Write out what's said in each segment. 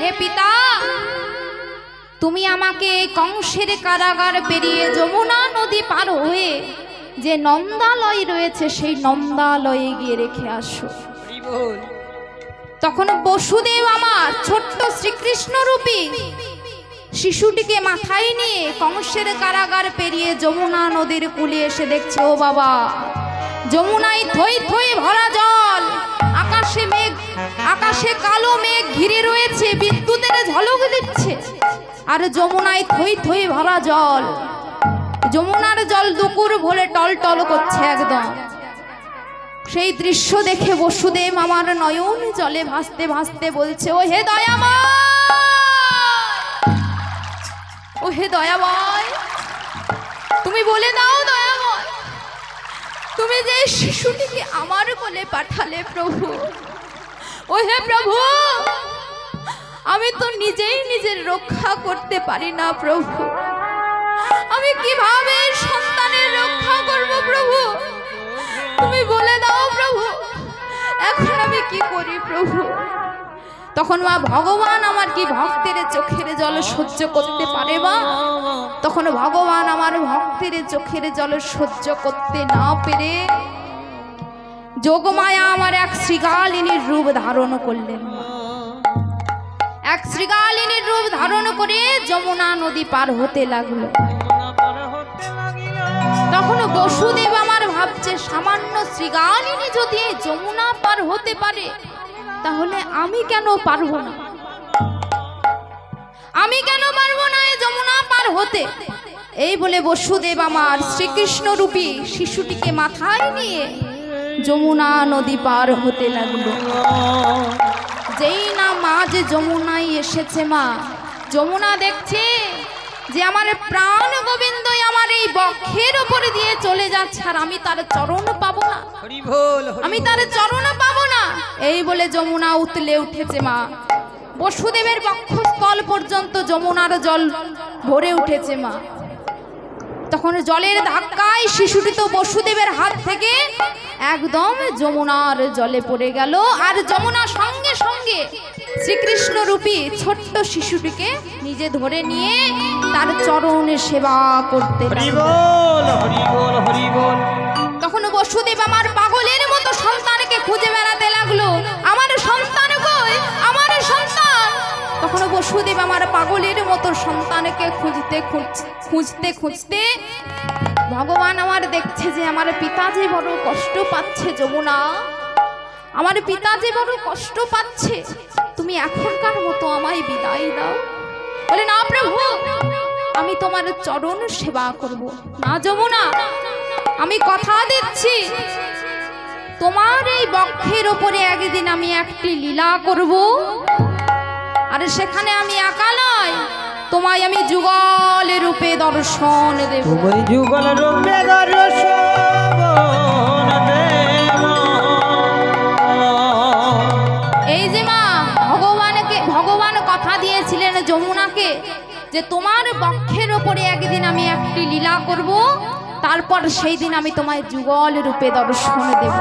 হে পিতা। তুমি আমাকে কংসের কারাগার পেরিয়ে যমুনা নদী পার হয়ে যে নন্দালয় রয়েছে সেই নন্দালয়ে গিয়ে রেখে আসো। তখন বসুদেব আমার ছোট্ট শ্রীকৃষ্ণ রূপী শিশুটিকে মাথায় নিয়ে কংসের কারাগার পেরিয়ে যমুনা নদীর কূলে এসে দেখছে ও বাবা যমুনায় থই থই ভরা জল আকাশে কালো মেঘ ঘিরে রয়েছে, বিদ্যুতের ঝলক দিচ্ছে। আর যমুনায় থই থই ভরা জল। যমুনার জল দুকুর ভরে টল টল করছে একদম। সেই দৃশ্য দেখে বসুদেব আমার নয়ন জলে ভাসতে ভাসতে বলছে, ও হে দয়াময়! ও হে দয়াময়! তুমি বলে দাও দয়াময়! তুমি যে শিশুটিকে আমার কোলে পাঠালে প্রভু ও হে প্রভু, আমি তো নিজেই নিজের রক্ষা করতে পারি না প্রভু। আমি কীভাবে সন্তানের রক্ষা করব প্রভু? তুমি বলে দাও প্রভু, এখন আমি কি করি প্রভু? তখন মা ভগবান আমার কি ভক্তের চোখের জল সহ্য করতে পারে মা তখন ভগবান আমার ভক্তের চোখের জল সহ্য করতে না পেরে যোগমায়া আমার এক শ্রীকালিনীর রূপ ধারণ করলেন। এক শ্রীকালিনীর রূপ ধারণ করে যমুনা নদী পার হতে লাগল। তখন বসুদেব আমার ভাবছে, সামান্য শ্রীগালিনী যদি যমুনা পার হতে পারে, তাহলে আমি কেন পারব না? আমি কেন পারব না এই যমুনা পার হতে? এই বলে বসুদেব আমার শ্রীকৃষ্ণ রূপী শিশুটিকে মাথায় নিয়ে যমুনা নদী পার হতে লাগল। যেই না মা যে যমুনায় এসেছে মা যমুনা দেখছে যে আমার প্রাণ গোবিন্দই আমার এই বক্ষের উপরে দিয়ে চলে যাচ্ছে আর আমি তার চরণ পাবো না। আমি তার চরণ পাবো না। এই বলে যমুনা উতলে উঠেছে মা। বসুদেবের বক্ষস্থল পর্যন্ত যমুনার জল ভরে উঠেছে মা। তখন জলের ধাক্কায় শিশুটি তো বসুদেবের হাত থেকে একদম যমুনার জলে পড়ে গেল। আর যমুনা সঙ্গে সঙ্গে শ্রীকৃষ্ণ রূপী ছোট্ট শিশুটিকে নিজে ধরে নিয়ে তার চরণে সেবা করতে হরি বল হরি বল হরি বল। তখন বসুদেব আমার বসুদেব আমার পাগলের মতো সন্তানকে খুঁজতে খুঁজ- খুঁজতে খুঁজতে ভগবান আমার দেখছে যে আমার পিতা যে বড় কষ্ট পাচ্ছে যমুনা। আমার পিতা যে বড় কষ্ট পাচ্ছে, তুমি এখনকার মতো আমায় বিদায় দাও। বলে, না প্রভু, আমি তোমার চরণ সেবা করব। না যমুনা, আমি কথা দিচ্ছি। তোমার এই বক্ষের ওপরে একদিন আমি একটি লীলা করব। আর সেখানে আমি একা নয় তোমায় আমি যুগল রূপে দর্শন দেব। যুগল রূপে দর্শন এই যে মা ভগবানকে ভগবান কথা দিয়েছিলেন যমুনাকে যে তোমার বক্ষের ওপরে একদিন আমি একটি লীলা করব তারপর সেই দিন আমি তোমায় যুগল রূপে দর্শন দেব।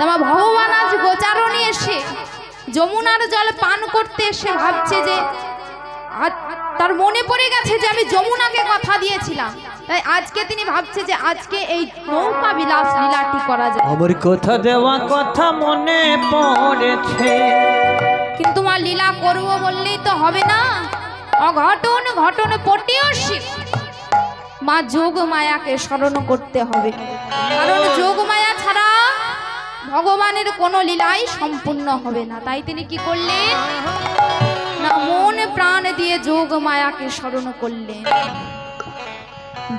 তোমার ভগবান আজ গোচারণে এসে যমুনার জল পান করতে এসে ভাবছে যে তার মনে পড়ে গেছে যে আমি যমুনাকে কথা দিয়েছিলাম। তাই আজকে তিনি ভাবছে যে আজকে এই নৌকা বিলাস লীলাটি করা যায়। আমার কথা দেওয়া কথা মনে পড়েছে। কিন্তু মা লীলা করব বললেই তো হবে না। অঘটন ঘটন পটিয়সী মা যোগ মায়াকে স্মরণ করতে হবে। কারণ যোগ মায়া ভগবানের কোনো লীলাই সম্পূর্ণ হবে না। তাই তিনি কি করলেন? না, মন প্রাণ দিয়ে যোগ মায়াকে স্মরণ করলেন।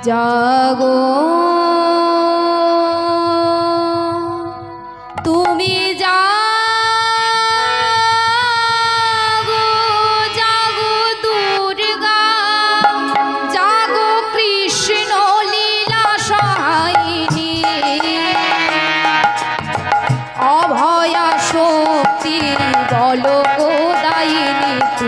জাগো। তুমি জাগো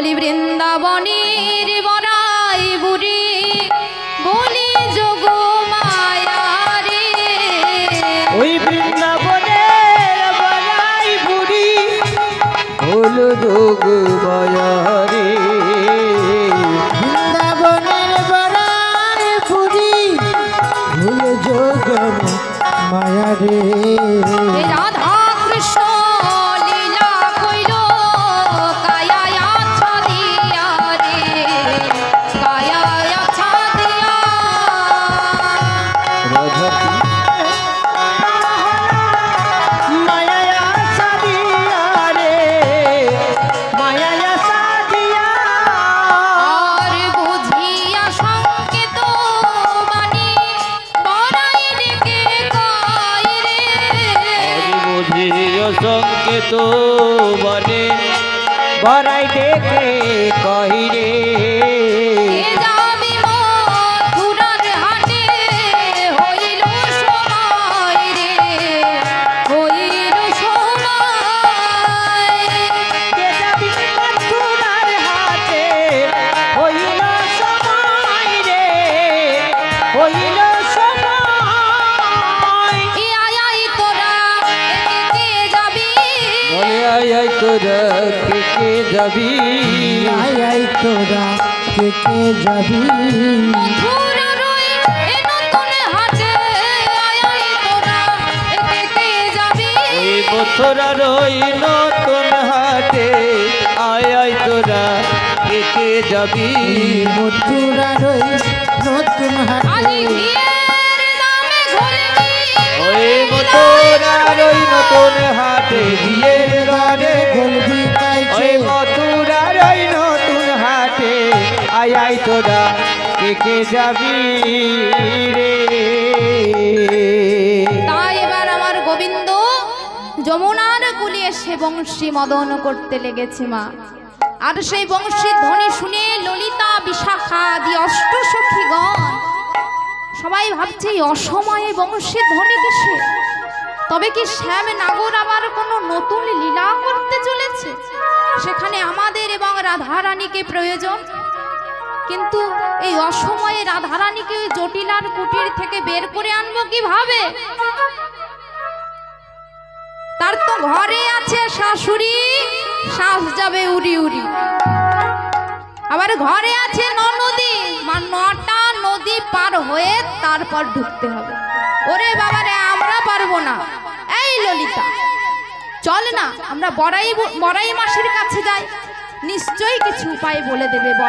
বলি বৃন্দাবনের বরাই বুড়ি বলি যোগ মায়া ওই বৃন্দাবনের বরাই বুড়ি হল যোগ বয়ারে সংকেত বনে। বড়াই দেখে কহিরে হইল তোরা কে কে যাবি। আই তোরা কে কে যাবি আয় আয় তোরা মথুরার নতুন হাটে। আয় আয় তোরা কে কে যাবি মথুরা রই নতুন হাটে। কে যাবি রে। তাই এবার আমার গোবিন্দ যমুনার কুলে সে বংশী মদন করতে লেগেছে মা। আর সেই বংশীর ধ্বনি শুনে ললিতা বিশাখা দি অষ্ট সখীগণ, সবাই ভাবছে অসময়ে বংশীর ধ্বনি কিসে তবে কি শ্যাম নাগর আবার কোনো নতুন লীলা করতে চলেছে? সেখানে আমাদের এবং রাধারানীকে প্রয়োজন। কিন্তু এই অসময়ে রাধারানীকে ওই জটিলার কুটির থেকে বের করে আনব কীভাবে? তার তো ঘরে আছে শাশুড়ি, শ্বাস যাবে উড়ি উড়ি। আবার ঘরে আছে নদী মা নটা নদী পার হয়ে তারপর ঢুকতে হবে। ওরে বাবারে, আমরা পারব না। এই ললিতা, চল না, আমরা বড়াই বড়াই মাসির কাছে যাই। নিশ্চয়ই কিছু উপায় বলে দেবে